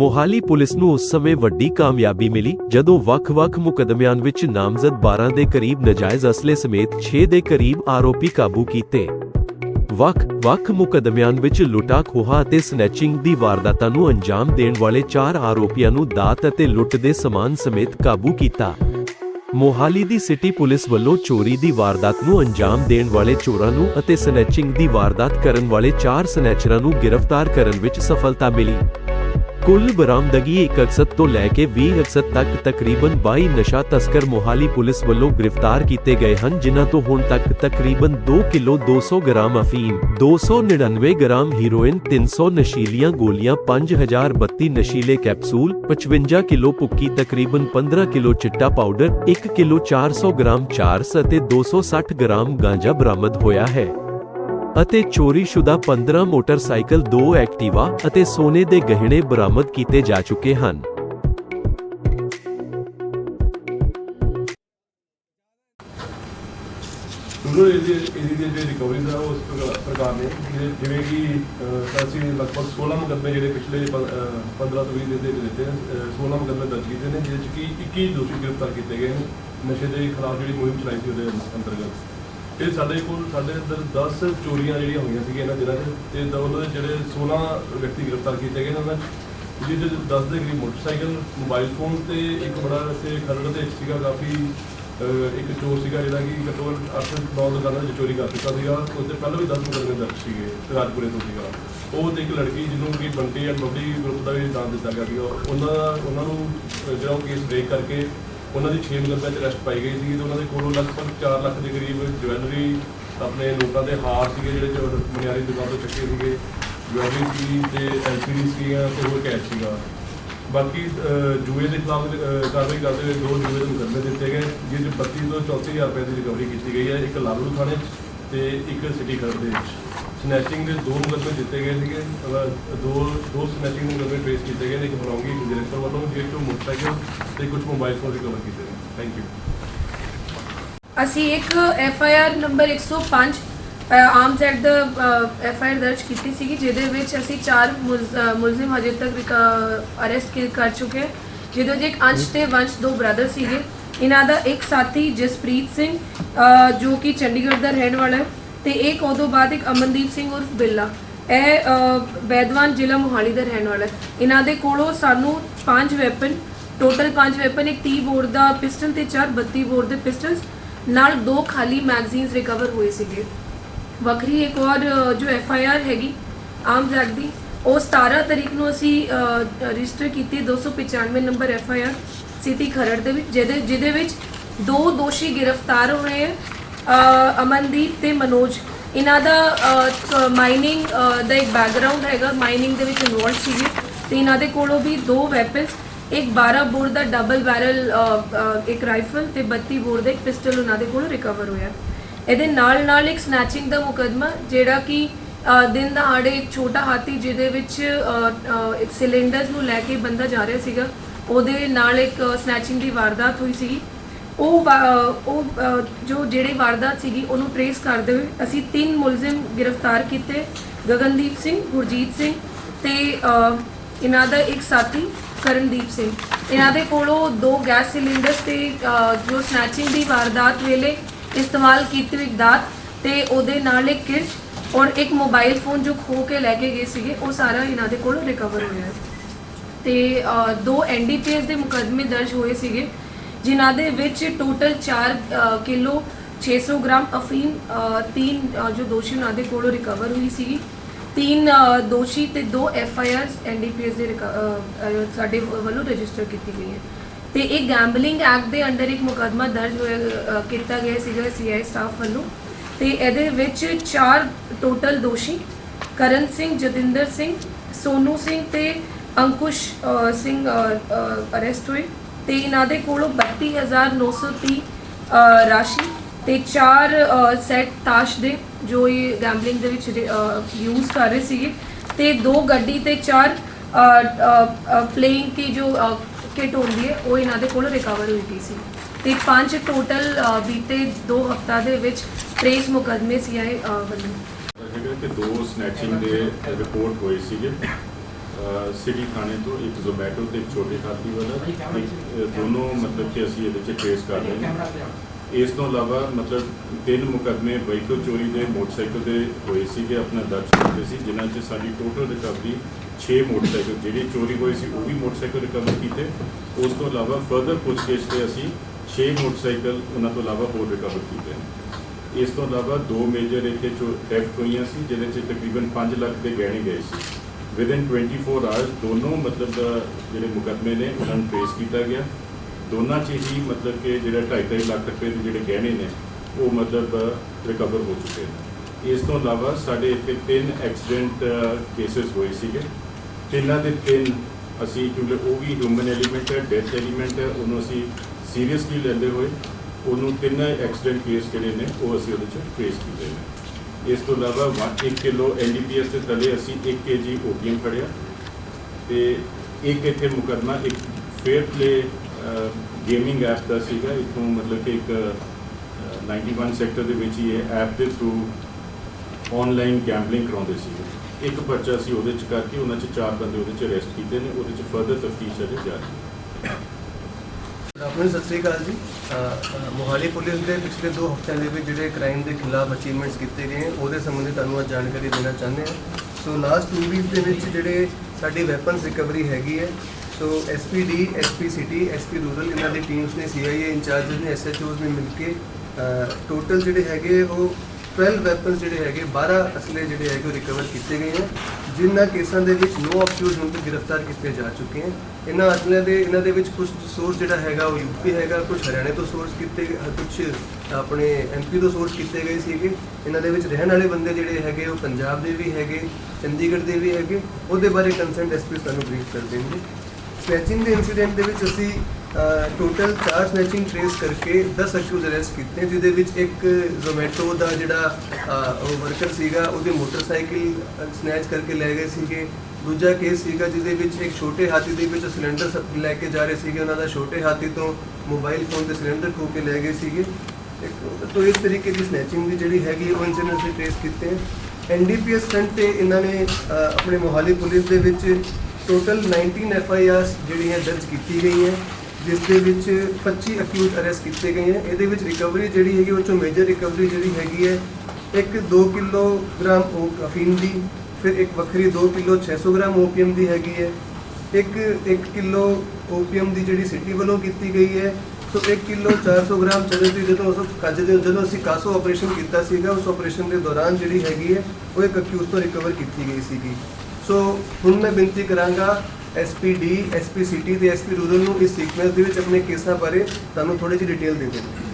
Mohali police ਨੂੰ ਉਸ ਸਮੇਂ ਵੱਡੀ ਕਾਮਯਾਬੀ ਮਿਲੀ, ਜਦੋਂ ਵੱਖ-ਵੱਖ ਮੁਕੱਦਮਿਆਂ ਵਿੱਚ ਨਾਮਜ਼ਦ 12 ਦੇ ਕਰੀਬ ਨਜਾਇਜ਼ ਅਸਲੇ ਸਮੇਤ 6 ਦੇ ਕਰੀਬ ਆਰੋਪੀ ਕਾਬੂ ਕੀਤੇ। ਵੱਖ-ਵੱਖ ਮੁਕੱਦਮਿਆਂ ਵਿੱਚ ਲੁੱਟਾਂ ਅਤੇ ਸਨੈਚਿੰਗ ਦੀ ਵਾਰਦਾਤਾਂ ਨੂੰ ਅੰਜਾਮ ਦੇਣ ਵਾਲੇ 4 ਆਰੋਪੀਆਂ ਨੂੰ ਦਾਤ ਅਤੇ ਲੁੱਟ ਦੇ ਸਮਾਨ ਸਮੇਤ ਕਾਬੂ ਕੀਤਾ। ਮੋਹਾਲੀ ਦੀ ਸਿਟੀ ਪੁਲਿਸ ਵੱਲੋਂ ਚੋਰੀ ਦੀ ਵਾਰਦਾਤ ਨੂੰ ਅੰਜਾਮ ਦੇਣ ਵਾਲੇ ਚੋਰਾਂ ਨੂੰ ਅਤੇ ਸਨੈਚਿੰਗ ਦੀ ਵਾਰਦਾਤ ਕਰਨ ਵਾਲੇ 4 ਸਨੈਚਰਾਂ ਨੂੰ ਗ੍ਰਿਫਤਾਰ ਕਰਨ ਵਿੱਚ ਸਫਲਤਾ ਮਿਲੀ। ਕੁੱਲ ਬਰਾਮਦਗੀ 1 ਅਕਸਤ ਤੋਂ ਲੈ ਕੇ 20 ਅਕਸਤ ਤੱਕ ਤਕਰੀਬਨ 22 ਨਸ਼ਾ ਤਸਕਰ ਮੋਹਾਲੀ ਪੁਲਿਸ ਵੱਲੋਂ ਗ੍ਰਿਫਤਾਰ ਕੀਤੇ ਗਏ ਹਨ, ਜਿਨ੍ਹਾਂ ਤੋਂ ਹੁਣ ਤੱਕ ਤਕਰੀਬਨ 2 ਕਿਲੋ 200 ਗ੍ਰਾਮ ਅਫੀਮ 299 ਗ੍ਰਾਮ ਹੀਰੋਇਨ 300 ਨਸ਼ੀਲੀਆਂ ਗੋਲੀਆਂ 5032 ਨਸ਼ੀਲੇ ਕੈਪਸੂਲ 55 ਕਿਲੋ ਪੁੱਕੀ ਤਕਰੀਬਨ 15 ਕਿਲੋ ਚਿੱਟਾ ਪਾਊਡਰ 1 ਕਿਲੋ 400 ਗ੍ਰਾਮ ਚਾਰਸ ਅਤੇ 260 ਗ੍ਰਾਮ ਗਾਂਜਾ ਬਰਾਮਦ ਹੋਇਆ ਹੈ। ਅਤੇ ਚੋਰੀशुदा 15 ਮੋਟਰਸਾਈਕਲ 2 ਐਕਟਿਵਾ ਅਤੇ ਸੋਨੇ ਦੇ ਗਹਿਣੇ ਬਰਾਮਦ ਕੀਤੇ ਜਾ ਚੁੱਕੇ ਹਨ। ਰੂਰਲ ਏਰੀਆ ਏਰੀਆ ਦੇ ਰਿਕਵਰੀ ਦਾ ਉਹ ਪ੍ਰਕਾਰ- ਨੇ, ਜਿਵੇਂ- ਕਿ ਅਸੀਂ ਲਗਭਗ 16 ਮੁਕੱਦਮੇ ਜਿਹੜੇ ਪਿਛਲੇ ਪ- 15 ਤੋਂ 20 ਦਿਨ ਦੇ ਦਿੱਤੇ 16 ਮੁਕੱਦਮੇ ਦਰਜ ਕੀਤੇ ਨੇ, ਜਿਹਦੇ ਚ ਕਿ 21 ਦੋਸ਼ੀ ਗ੍ਰਿਫਤਾਰ ਕੀਤੇ ਗਏ ਨੇ। ਨਸ਼ੇ ਦੇ ਖਿਲਾਫ ਜਿਹੜੀ ਮੁਹਿੰਮ ਚਲਾਈ ਸੀ ਉਹਦੇ ਅੰਤਰਗਤ। ਇਹ ਸਾਡੇ ਕੋਲ, ਸਾਡੇ ਅੰਦਰ 10 ਚੋਰੀਆਂ ਜਿਹੜੀਆਂ ਹੋਈਆਂ ਸੀਗੀਆਂ ਇਹਨਾਂ ਦਿਨਾਂ 'ਚ, ਤੇ ਦ- ਉਹਨਾਂ ਦੇ ਜਿਹੜੇ 16 ਵਿਅਕਤੀ ਗ੍ਰਿਫਤਾਰ ਕੀਤੇ ਗਏ ਨੇ ਉਹਨਾਂ 'ਚ ਜਿਹਦੇ 'ਚ 10 ਦੇ ਕਰੀਬ ਮੋਟਰਸਾਈਕਲ, ਮੋਬਾਈਲ ਫੋਨ ਤੇ ਇੱਕ ਬੜਾ ਇੱਥੇ ਖਰੜ ਦੇ ਵਿੱਚ ਸੀਗਾ, ਕਾਫੀ, ਅਹ, ਇੱਕ ਚੋਰ ਸੀਗਾ ਜਿਹੜਾ ਕਿ ਘੱਟੋ ਘੱਟ 8 9 ਦੁਕਾਨਾਂ 'ਚ ਚੋਰੀ ਕਰ ਚੁੱਕਾ ਸੀਗਾ ਉਸ ਤੋਂ ਪਹਿਲਾਂ ਵੀ 10 ਮੁਕੱਦਮੇ ਦਰਜ ਸੀਗੇ, ਰਾਜਪੁਰੇ ਤੋਂ ਸੀਗਾ। ਉਹ ਤੇ ਇੱਕ ਲੜਕੀ ਜਿਹਨੂੰ ਕਿ ਬੰਟੀ ਐਂਡ ਬਬਲੀ ਗਰੁੱਪ ਦਾ ਵੀ ਨਾਮ ਦਿੱਤਾ ਗਿਆ ਸੀਗਾ, ਉਹਨਾਂ ਉਹਨਾਂ ਨੂੰ, ਅਹ, ਜਿਹੜਾ ਉਹ ਕੇਸ ਬ੍ਰੇਕ ਕਰਕੇ ਉਹਨਾਂ ਦੀ 6 ਮੁਕੱਦਮਿਆਂ 'ਚ ਅਰੈਸਟ ਪਾਈ ਗਈ ਸੀ ਤੇ ਉਹਨਾਂ ਦੇ ਕੋਲੋਂ ਲਗਭਗ 4 ਲੱਖ ਦੇ ਕਰੀਬ ਜਵੈਲਰੀ ਆਪਣੇ ਲੋਕਾਂ ਦੇ ਹਾਰ ਸੀਗੇ ਜਿਹੜੇ ਚੋਰ ਮਨਿਆਰੀ ਦੁਕਾਨ ਤੋਂ ਚੱਕੇ ਸੀਗੇ। ਜਵੈਲਰੀ ਸੀ ਤੇ ਐਲਸੀਡੀ ਸੀਗੀਆਂ ਤੇ ਹੋਰ ਕੈਸ਼ ਸੀਗਾ। ਬਾਕੀ ਅਹ, ਜੂਏ ਦੇ ਖਿਲਾਫ ਕਾਰਵਾਈ ਕਰਦੇ ਹੋਏ ਦੋ ਜੂਏ ਦੇ ਮੁਕੱਦਮੇ ਦਿੱਤੇ ਗਏ ਜਿਸ 'ਚ 32 ਤੋਂ 34000 ਰੁਪਏ ਦੀ ਰਿਕਵਰੀ ਕੀਤੀ ਗਈ ਹੈ ਇੱਕ ਲਾਲੂ ਥਾਣੇ 'ਚ ਤੇ ਇੱਕ ਸਿਟੀ ਖਰੜ ਦੇ ਵਿੱਚ। ਸਨੈਚਿੰਗ ਦੇ ਦੋ ਮੁਕੱਦਮੇ ਦਿੱਤੇ ਗਏ ਸੀਗੇ। ਅਹ, ਦੋ ਦੋ ਸਨੈਚਿੰਗ ਦੇ ਮੁਕੱਦਮੇ ਪੇਸ਼ ਕੀਤੇ ਗਏ ਨੇ ਇੱਕ ਫਰੌਂਗੀ ਡਾਇਰੈਕਟਰ ਵੱਲੋਂ ਜਿਸ ਤੋਂ ਮੋਟਰਸਾਈਕਲ ਤੇ ਕੁਝ ਮੋਬਾਈਲ ਫੋਨ ਰਿਕਵਰ ਕੀਤੇ ਨੇ ਥੈਂਕ ਯੂ ਅਸੀਂ ਇੱਕ F I R number 105 Arms Act the F I R ਦਰਜ ਕੀਤੀ ਸੀਗੀ ਜਿਹਦੇ ਵਿੱਚ ਅਸੀਂ ਚਾਰ ਮੁਲਜ਼- ਅ, ਮੁਲਜ਼ਮ ਹਜੇ ਤੱਕ ਅਰੈਸਟ ਕਰ ਚੁੱਕੇ ਜਿਹਦੇ ਵਿੱਚ ਇੱਕ ਅੰਸ਼ ਤੇ ਵੰਸ਼ ਦੋ ਬ੍ਰਦਰ ਸੀਗੇ। ਇਹਨਾਂ ਦਾ ਇੱਕ ਸਾਥੀ ਜਸਪ੍ਰੀਤ ਸਿੰਘ ਅ, ਜੋ ਕਿ ਚੰਡੀਗੜ੍ਹ ਦਾ ਰਹਿਣ ਵਾਲਾ ਹੈ। ਤੇ ਇੱਕ ਉਦੋਂ ਬਾਅਦ ਇੱਕ ਅਮਨਦੀਪ ਸਿੰਘ ਉਰਫ ਬਿੱਲਾ। ਇਹ ਬੈਦਵਾਨ ਜ਼ਿਲ੍ਹਾ ਮੋਹਾਲੀ ਦਾ ਰਹਿਣ ਵਾਲਾ ਹੈ। ਇਹਨਾਂ ਦੇ ਕੋਲੋਂ ਸਾਨੂੰ ਪੰਜ ਵੈਪਨ ਟੋਟਲ ਪੰਜ ਵੈਪਨ ਇੱਕ 30 ਬੋਰ ਦਾ ਪਿਸਟਲ ਤੇ ਚਾਰ 32 ਬੋਰ ਦੇ ਪਿਸਟਲਸ ਨਾਲ ਦੋ ਖਾਲੀ ਮੈਗਜ਼ੀਨਸ ਰਿਕਵਰ ਹੋਏ ਸੀਗੇ। ਵੱਖਰੀ ਇੱਕ ਔਰ ਅ, ਜੋ ਐਫ ਆਈ ਆਰ ਹੈਗੀ ਆਮ ਐਕਟ ਦੀ ਉਹ 17 ਤਰੀਕ ਨੂੰ ਅਸੀਂ ਰਜਿਸਟਰ ਕੀਤੀ 295 number F I R city Kharar ਦੇ ਵਿੱਚ ਜਿਹਦੇ ਜਿਹਦੇ ਵਿੱਚ ਦੋ ਦੋਸ਼ੀ ਗ੍ਰਿਫਤਾਰ ਹੋਏ ਹੈ ਅਮਨਦੀਪ ਤੇ ਮਨੋਜ ਇਹਨਾਂ ਦਾ ਮਾਈਨਿੰਗ ਦਾ ਇੱਕ ਬੈਕਗ੍ਰਾਉਂਡ ਹੈਗਾ ਮਾਈਨਿੰਗ ਦੇ ਵਿੱਚ ਇਨਵੋਲਵ ਸੀਗੇ। ਤੇ ਇਹਨਾਂ ਦੇ ਕੋਲੋਂ ਵੀ ਦੋ ਵੈਪਨਸ ਇੱਕ 12 ਬੋਰ ਦਾ ਡਬਲ ਬੈਰਲ ਇੱਕ ਰਾਈਫਲ ਤੇ 32 ਬੋਰ ਦਾ ਇੱਕ ਪਿਸਟਲ ਉਹਨਾਂ ਦੇ ਕੋਲੋਂ ਰਿਕਵਰ ਹੋਇਆ। ਇਹਦੇ ਨਾਲ ਨਾਲ ਇੱਕ ਸਨੈਚਿੰਗ ਦਾ ਮੁਕਦਮਾ ਜਿਹੜਾ ਕਿ ਦਿਨ ਦਹਾੜੇ ਇੱਕ ਛੋਟਾ ਹਾਥੀ ਜਿਹਦੇ ਵਿੱਚ ਅ, ਇੱਕ ਸਿਲੰਡਰਸ ਨੂੰ ਲੈ ਕੇ ਬੰਦਾ ਜਾ ਰਿਹਾ ਸੀਗਾ। ਉਹਦੇ ਨਾਲ ਇੱਕ ਸਨੈਚਿੰਗ ਦੀ ਵਾਰਦਾਤ ਹੋਈ ਸੀਗੀ। ਉਹ ਵਾ- ਉਹ ਅ, ਜੋ ਜਿਹੜੀ ਵਾਰਦਾਤ ਸੀਗੀ ਉਹਨੂੰ ਟਰੇਸ ਕਰਦੇ ਹੋਏ ਅਸੀਂ ਤਿੰਨ ਮੁਲਜ਼ਮ ਗ੍ਰਿਫਤਾਰ ਕੀਤੇ ਗਗਨਦੀਪ ਸਿੰਘ ਗੁਰਜੀਤ ਸਿੰਘ ਤੇ ਅ, ਇਹਨਾਂ ਦਾ ਇੱਕ ਸਾਥੀ ਕਰਨਦੀਪ ਸਿੰਘ। ਇਹਨਾਂ ਦੇ ਕੋਲੋਂ ਦੋ ਗੈਸ ਸਿਲੰਡਰਸ ਤੇ ਅ, ਜੋ ਸਨੈਚਿੰਗ ਦੀ ਵਾਰਦਾਤ ਵੇਲੇ ਇਸਤੇਮਾਲ ਕੀਤੀ ਹੋਈ ਦਾਤ ਤੇ ਉਹਦੇ ਨਾਲ ਇੱਕ ਕਿਰਚ ਔਰ ਇੱਕ ਮੋਬਾਈਲ ਫੋਨ ਜੋ ਖੋ ਕੇ ਲੈ ਕੇ ਗਏ ਸੀਗੇ ਉਹ ਸਾਰਾ ਇਹਨਾਂ ਦੇ ਕੋਲੋਂ ਰਿਕਵਰ ਹੋਇਆ ਹੈ। ਤੇ ਅ, ਦੋ ਐਨਡੀਪੀਐਸ ਦੇ ਮੁਕੱਦਮੇ ਦਰਜ ਹੋਏ ਸੀਗੇ। ਜਿਨ੍ਹਾਂ ਦੇ ਵਿੱਚ ਟੋਟਲ 4 ਕਿਲੋ 600 ਗ੍ਰਾਮ ਅਫੀਮ ਤਿੰਨ ਜੋ ਦੋਸ਼ੀ ਉਹਨਾਂ ਦੇ ਕੋਲੋਂ ਰਿਕਵਰ ਹੋਈ ਸੀਗੀ। ਤਿੰਨ ਦੋਸ਼ੀ ਤੇ ਦੋ ਐਫ ਆਈ ਆਰਸ ਐਨਡੀਪੀਐਸ ਦੇ ਰਿਕ- ਸਾਡੇ ਵੱਲੋਂ ਰਜਿਸਟਰ ਕੀਤੀ ਗਈ ਹੈ। ਤੇ ਇਹ ਗੈਂਬਲਿੰਗ ਐਕਟ ਦੇ ਅੰਡਰ ਇੱਕ ਮੁਕੱਦਮਾ ਦਰਜ ਹੋਇਆ ਕੀਤਾ ਗਿਆ ਸੀਗਾ ਸੀਆਈ ਸਟਾਫ ਵੱਲੋਂ। ਤੇ ਇਹਦੇ ਵਿੱਚ ਚਾਰ ਟੋਟਲ ਦੋਸ਼ੀ, ਕਰਨ ਸਿੰਘ, ਜਤਿੰਦਰ ਸਿੰਘ, ਸੋਨੂ ਸਿੰਘ ਤੇ ਅੰਕੁਸ਼ ਸਿੰਘ ਅਰੈਸਟ ਹੋਏ। ਤੇ ਇਹਨਾਂ ਦੇ ਕੋਲੋਂ 32930 ਅ, ਰਾਸ਼ੀ ਤੇ ਚਾਰ ਸੈਟ ਤਾਸ਼ ਦੇ ਜੋ ਇਹ ਗੈਂਬਲਿੰਗ ਦੇ ਵਿੱਚ ਯੂਜ਼ ਕਰ ਰਹੇ ਸੀਗੇ ਤੇ ਦੋ ਗੱਡੀ ਤੇ ਚਾਰ ਪਲੇਇੰਗ ਕੀ ਜੋ ਕਿਟ ਹੁੰਦੀ ਹੈ ਉਹ ਇਹਨਾਂ ਦੇ ਕੋਲ ਰਿਕਵਰ ਹੋਈ ਗਈ ਸੀ। ਤੇ ਪੰਜ ਟੋਟਲ ਬੀਤੇ 2 ਹਫ਼ਤਾ ਦੇ ਵਿੱਚ ਟ੍ਰੇਸ ਮੁਕਦਮੇ ਸੀ ਆਏ ਵੱਲੋਂ। ਹੈਗਾ ਕਿ ਦੋ ਸਨੈਚਿੰਗ ਦੇ ਰਿਪੋਰਟ ਹੋਏ ਸੀਗੇ ਸਿਟੀ ਥਾਣੇ ਤੋਂ ਇੱਕ ਜ਼ੋਮੈਟੋ ਤੇ ਇੱਕ ਛੋਟੇ ਖਾਤੀ ਵਾਲਾ ਇੱਕ, ਦੋਨੋਂ ਮਤਲਬ ਕਿ ਅਸੀਂ ਇਹਦੇ 'ਚ ਟ੍ਰੇਸ ਕਰ ਰਹੇ ਹਾਂ। ਇਸ ਤੋਂ ਇਲਾਵਾ ਮਤਲਬ ਤਿੰਨ ਮੁਕੱਦਮੇ ਵਹੀਕਲ ਚੋਰੀ ਦੇ ਮੋਟਰਸਾਈਕਲ ਦੇ ਹੋਏ ਸੀਗੇ ਆਪਣਾ ਦਰਜ ਕੀਤੇ ਸੀ ਜਿਨ੍ਹਾਂ 'ਚ ਸਾਡੀ ਟੋਟਲ ਰਿਕਵਰੀ 6 ਮੋਟਰਸਾਈਕਲ ਜਿਹੜੇ ਚੋਰੀ ਹੋਏ ਸੀ ਉਹ ਵੀ ਮੋਟਰਸਾਈਕਲ ਰਿਕਵਰ ਕੀਤੇ। ਉਸ ਤੋਂ ਇਲਾਵਾ ਫਰਦਰ ਪੁੱਛਗਿੱਛ ਤੇ ਅਸੀਂ 6 ਮੋਟਰਸਾਈਕਲ ਉਹਨਾਂ ਤੋਂ ਇਲਾਵਾ ਹੋਰ ਰਿਕਵਰ ਕੀਤੇ ਨੇ। ਇਸ ਤੋਂ ਇਲਾਵਾ ਦੋ ਮੇਜਰ ਇੱਥੇ ਚੋ ਥੈਫਟ ਹੋਈਆਂ ਸੀ ਜਿਹਦੇ 'ਚ ਤਕਰੀਬਨ 5 ਲੱਖ ਦੇ ਗਹਿਣੇ ਗਏ ਸੀ। ਵਿਦਿਨ 24 ਆਵਰਸ ਦੋਨੋਂ ਮਤਲਬ ਜਿਹੜੇ ਮੁਕੱਦਮੇ ਨੇ ਉਹਨਾਂ ਨੂੰ ਫੇਸ ਕੀਤਾ ਗਿਆ ਦੋਨਾਂ 'ਚ ਹੀ ਮਤਲਬ ਕਿ ਜਿਹੜਾ 2.5 ਲੱਖ ਰੁਪਏ ਦੇ ਜਿਹੜੇ ਗਹਿਣੇ ਨੇ ਉਹ ਮਤਲਬ ਰਿਕਵਰ ਹੋ ਚੁੱਕੇ ਨੇ ਇਸ ਤੋਂ ਇਲਾਵਾ ਸਾਡੇ ਇੱਥੇ ਤਿੰਨ ਐਕਸੀਡੈਂਟ ਕੇसेस ਹੋਏ ਸੀਗੇ ਤਿੰਨਾਂ ਦੇ ਤਿੰਨ ਅਸੀਂ ਕਿਉਂਕਿ ਉਹ ਵੀ ਹਿਊਮਨ ਐਲੀਮੈਂਟ ਹੈ ਡੈਥ ਐਲੀਮੈਂਟ ਹੈ ਉਹਨੂੰ ਅਸੀਂ ਸੀਰੀਅਸਲੀ ਲੈਂਦੇ ਹੋਏ ਉਹਨੂੰ ਤਿੰਨ ਐਕਸੀਡੈਂਟ ਕੇਸ ਜਿਹੜੇ ਨੇ ਉਹ ਅਸੀਂ ਉਹਦੇ 'ਚ ਫੇਸ ਕੀਤੇ ਨੇ ਇਸ ਤੋਂ ਇਲਾਵਾ 1 ਕਿਲੋ ਐਨਡੀਪੀਐਸ ਦੇ ਤਲੇ ਅਸੀਂ 1 ਕੇਜੀ ਓਪੀਐਮ ਫੜਿਆ ਤੇ ਇੱਕ ਇੱਥੇ ਮੁਕੱਦਮਾ ਇੱਕ ਫੇਅਰ ਪਲੇ ਗੇਮਿੰਗ ਐਪ ਦਾ ਸੀਗਾ। ਇਥੋਂ ਮਤਲਬ ਕਿ ਇੱਕ ਅ, 91 ਸੈਕਟਰ ਦੇ ਵਿੱਚ ਹੀ ਇਹ ਐਪ ਦੇ ਥਰੂ ਆਨਲਾਈਨ ਗੈਂਬਲਿੰਗ ਕਰਾਉਂਦੇ ਸੀਗੇ। ਇੱਕ ਪਰਚਾ ਸੀ ਉਹਦੇ ਚ ਕਰਕੇ ਉਹਨਾਂ ਚ ਚਾਰ ਬੰਦੇ ਉਹਦੇ ਚ ਅਰੈਸਟ ਕੀਤੇ ਨੇ ਉਹਦੇ ਚ ਫਰਦਰ ਤਫਤੀਸ਼ ਅਜੇ ਜਾਰੀ ਹੈ। ਆਪਣੀ ਸਤਿ ਸ੍ਰੀ ਅਕਾਲ ਜੀ। ਮੋਹਾਲੀ ਪੁਲਿਸ ਦੇ ਪਿਛਲੇ 2 ਹਫ਼ਤਿਆਂ ਦੇ ਵਿੱਚ ਜਿਹੜੇ ਕ੍ਰਾਈਮ ਦੇ ਖਿਲਾਫ ਅਚੀਵਮੈਂਟਸ ਕੀਤੇ ਗਏ ਉਹਦੇ ਸੰਬੰਧੀ ਤੁਹਾਨੂੰ ਅੱਜ ਜਾਣਕਾਰੀ ਦੇਣਾ ਚਾਹੁੰਦੇ ਹਾਂ। ਸੋ ਲਾਸਟ 2 ਵੀਕ ਦੇ ਵਿੱਚ ਜਿਹੜੇ ਸਾਡੀ ਵੈਪਨਸ ਰਿਕਵਰੀ ਹੈਗੀ ਹੈ so SPD SP city SP rural ਇਹਨਾਂ ਦੀ ਟੀਮਸ ਨੇ ਸੀਆਈਏ ਇੰਚਾਰਜਸ ਨੇ ਐਸਐਚਓਸ ਨੇ ਮਿਲ ਕੇ ਟੋਟਲ ਜਿਹੜੇ ਹੈਗੇ ਉਹ 12 ਵੈਪਨਸ ਜਿਹੜੇ ਹੈਗੇ 12 ਅਸਲੇ ਜਿਹੜੇ ਹੈਗੇ ਉਹ ਰਿਕਵਰ ਕੀਤੇ ਗਏ ਹਨ। ਜਿਨ੍ਹਾਂ ਕੇਸਾਂ ਦੇ ਵਿੱਚ ਨੋ ਅਕਿਊਜ਼ ਹੁਣ ਗ੍ਰਿਫਤਾਰ ਕੀਤੇ ਜਾ ਚੁੱਕੇ ਹਨ, ਇਹਨਾਂ ਅਸਲਿਆਂ ਦੇ, ਇਹਨਾਂ ਦੇ ਵਿੱਚ ਕੁਝ ਸੋਰਸ ਜਿਹੜਾ ਹੈਗਾ ਉਹ ਯੂਪੀ ਹੈਗਾ ਕੁਝ ਹਰਿਆਣੇ ਤੋਂ ਸੋਰਸ ਕੀਤੇ ਕੁਝ ਆਪਣੇ ਐਮਪੀ ਤੋਂ ਸੋਰਸ ਕੀਤੇ ਗਏ ਸੀਗੇ। ਇਹਨਾਂ ਦੇ ਵਿੱਚ ਰਹਿਣ ਵਾਲੇ ਬੰਦੇ ਜਿਹੜੇ ਹੈਗੇ ਉਹ ਪੰਜਾਬ ਦੇ ਵੀ ਹੈਗੇ, ਚੰਡੀਗੜ੍ਹ ਦੇ ਵੀ ਹੈਗੇ। ਉਹਦੇ ਬਾਰੇ ਕੰਸਰਨਡ ਐਸਪੀ ਸਾਨੂੰ ਬਰੀਫ ਕਰ ਦੇਣਗੇ। ਸਨੈਚਿੰਗ ਦੇ ਇਨਸੀਡੈਂਟ ਦੇ ਵਿੱਚ ਅਸੀਂ ਟੋਟਲ 4 ਸਨੈਚਿੰਗ ਟ੍ਰੇਸ ਕਰਕੇ 10 ਅਕਿਊਜ਼ ਅਰੈਸਟ ਕੀਤੇ ਜਿਹਦੇ ਵਿੱਚ ਇੱਕ ਜ਼ੋਮੈਟੋ ਦਾ ਜਿਹੜਾ ਉਹ ਵਰਕਰ ਸੀਗਾ, ਉਹਦੇ ਮੋਟਰਸਾਈਕਲ ਸਨੈਚ ਕਰਕੇ ਲੈ ਗਏ ਸੀਗੇ। ਦੂਜਾ ਕੇਸ ਸੀਗਾ ਜਿਹਦੇ ਵਿੱਚ ਇੱਕ ਛੋਟੇ ਹਾਥੀ ਦੇ ਵਿੱਚ ਸਿਲੰਡਰ ਸ- ਲੈ ਕੇ ਜਾ ਰਹੇ ਸੀਗੇ। ਉਹਨਾਂ ਦਾ ਛੋਟੇ ਹਾਥੀ ਤੋਂ ਮੋਬਾਈਲ ਫੋਨ ਤੇ ਸਿਲੰਡਰ ਖੋ ਕੇ ਲੈ ਗਏ ਸੀਗੇ। ਇੱਕ ਇਸ ਤਰੀਕੇ ਦੀ ਸਨੈਚਿੰਗ ਦੀ ਜਿਹੜੀ ਹੈਗੀ ਉਹ ਇਨਸੀਡੈਂਟ ਅਸੀਂ ਟ੍ਰੇਸ ਕੀਤੇ ਹੈ। ਐਨਡੀਪੀਐਸ ਫਰੰਟ ਤੇ ਇਹਨਾਂ ਨੇ ਆਪਣੇ ਮੋਹਾਲੀ ਪੁਲਿਸ ਦੇ ਵਿੱਚ ਟੋਟਲ 19 ਐਫ ਆਈ ਆਰਸ ਜਿਹੜੀਆਂ ਦਰਜ ਕੀਤੀ ਗਈਆਂ ਜਿਸ ਦੇ ਵਿੱਚ 25 ਅਕਿਊਜ਼ ਅਰੈਸਟ ਕੀਤੇ ਗਏ ਹੈ ਇਹਦੇ ਵਿੱਚ ਰਿਕਵਰੀ ਜਿਹੜੀ ਹੈਗੀ, ਉਹ ਚੋਂ ਮੇਜਰ ਰਿਕਵਰੀ ਜਿਹੜੀ ਹੈਗੀ ਹੈ, ਇੱਕ 2 ਕਿਲੋਗ੍ਰਾਮ ਓ- ਅਫੀਮ ਦੀ, ਫਿਰ ਇੱਕ ਵੱਖਰੀ 2 ਕਿਲੋ 600 ਗ੍ਰਾਮ ਓਪੀਐਮ ਦੀ ਹੈਗੀ ਹੈ। ਇੱਕ 1 ਕਿਲੋ ਓਪੀਐਮ ਦੀ ਜਿਹੜੀ ਸਿਟੀ ਵੱਲੋਂ ਕੀਤੀ ਗਈ ਹੈ। ਸੋ 1 ਕਿਲੋ 400 ਗ੍ਰਾਮ ਚਰਸ ਦੀ ਜਦੋਂ ਉਸ ਕੱਜ ਦੇ ਜਦੋਂ ਅਸੀਂ ਕਾਸੋ ਆਪਰੇਸ਼ਨ ਕੀਤਾ ਸੀਗਾ, ਉਸ ਆਪਰੇਸ਼ਨ ਦੇ ਦੌਰਾਨ ਜਿਹੜੀ ਹੈਗੀ ਹੈ, ਉਹ ਇੱਕ ਅਕਿਊਜ਼ ਤੋਂ ਰਿਕਵਰ ਕੀਤੀ ਗਈ ਸੀਗੀ। ਸੋ ਹੁਣ ਮੈਂ ਬੇਨਤੀ ਕਰਾਂਗਾ ਐਸਪੀਡੀ ਐਸਪੀਸੀਟੀ ਤੇ ਐਸਪੀ ਰੂਰਲ ਨੂੰ ਇਸ ਸੀਕੁਐਂਸ ਦੇ ਵਿੱਚ ਆਪਣੇ ਕੇਸਾਂ ਬਾਰੇ ਤੁਹਾਨੂੰ ਥੋੜੀ ਜਿਹੀ ਡਿਟੇਲ ਦੇ ਦੇਣ